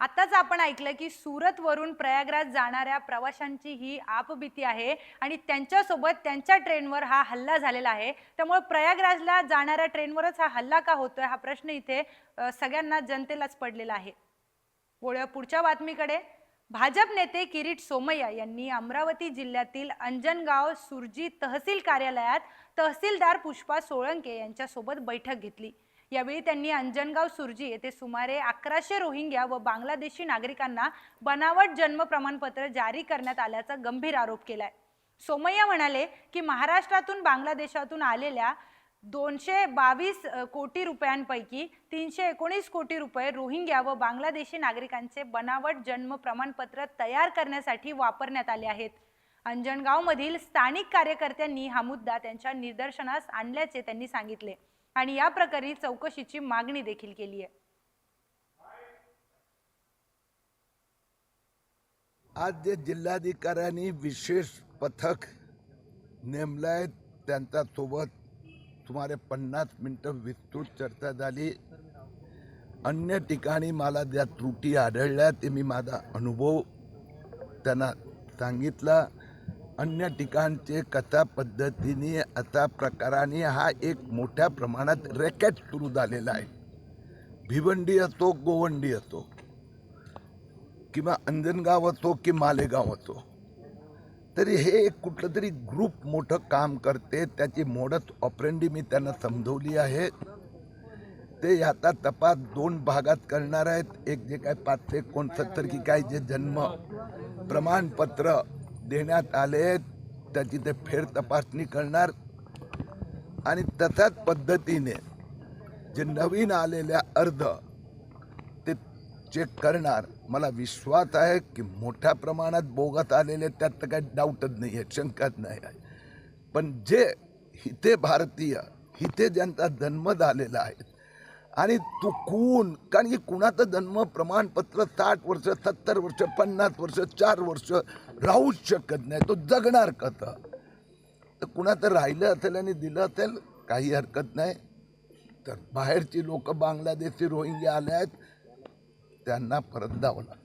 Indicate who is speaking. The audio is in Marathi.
Speaker 1: आताच आपण ऐकलं की सुरतवरून प्रयागराज जाणाऱ्या प्रवाशांची ही आपबीती आहे आणि त्यांच्यासोबत त्यांच्या ट्रेनवर हा हल्ला झालेला आहे. त्यामुळे प्रयागराजला जाणाऱ्या ट्रेनवरच हा हल्ला का होतोय हा प्रश्न इथे सगळ्यांना जनतेलाच पडलेला आहे. वळूया पुढच्या बातमीकडे. भाजप नेते किरीट सोमय्या यांनी अमरावती जिल्ह्यातील अंजनगाव सुरजी तहसील कार्यालयात तहसीलदार पुष्पा सोळंके यांच्यासोबत बैठक घेतली. यावेळी त्यांनी अंजनगाव सुरजी येथे सुमारे अकराशे रोहिंग्या व बांगलादेशी नागरिकांना बनावट जन्म प्रमाणपत्र जारी करण्यात आल्याचा गंभीर आरोप केलाय. सोमय्या म्हणाले की महाराष्ट्रातून बांगलादेशातून आलेल्या दोनशे बावीस कोटी रुपयांपैकी तीनशे एकोणीस कोटी रुपये रोहिंग्या व बांगलादेशी नागरिकांचे बनावट जन्म प्रमाणपत्र तयार करण्यासाठी वापरण्यात आले आहेत. अंजनगावमधील स्थानिक कार्यकर्त्यांनी हा मुद्दा त्यांच्या निदर्शनास आणल्याचे त्यांनी सांगितले. आणि या प्रकरणी चौकशीची मागणी देखील केली आहे
Speaker 2: आज जे जिल्हाधिकाऱ्यांनी विशेष पथक नेमलं आहे त्यांच्यासोबत सुमारे पन्नास मिनटं विस्तृत चर्चा झाली. अन्य ठिकाणी मला ज्या त्रुटी आढळल्या ते मी माझा अनुभव त्यांना सांगितला. अन्य ठिकाणचे कथा पद्धतीने अशा प्रकाराने हा एक मोठ्या प्रमाणात रॅकेट सुरू झालेला आहे. भिवंडी असो गोवंडी असो किंवा अंजनगाव असो की मालेगाव असो तरी हे एक कुठलं तरी ग्रुप मोठं काम करते. त्याची मोडत ऑपरेंडी मी त्यांना समजवली आहे. ते आता तपास दोन भागात करणार आहेत. एक जे काय पाचशे एकोणसत्तर की काय जे जन्म प्रमाणपत्र देण्यात आले आहेत त्याची ते फेर तपासणी करणार. आणि तशाच पद्धतीने जे नवीन आलेल्या अर्ज ते चेक करणार. मला विश्वास आहे की मोठ्या प्रमाणात बोगत आलेले त्यात तर काही डाऊटच नाही आहे शंकाच नाही आहे. पण जे हिते भारतीय हिते ज्यांचा जन्म झालेला आहे आणि चुकून कारण की कुणाचं जन्म प्रमाणपत्र साठ वर्ष सत्तर वर्ष पन्नास वर्ष चार वर्ष राहूच शकत नाही तो जगणार कसं? तर कुणाचं राहिलं असेल आणि दिलं असेल काही हरकत नाही. तर बाहेरची लोक बांगलादेशी रोहिंग्या आल्या आहेत त्यांना परत जावं लागतं.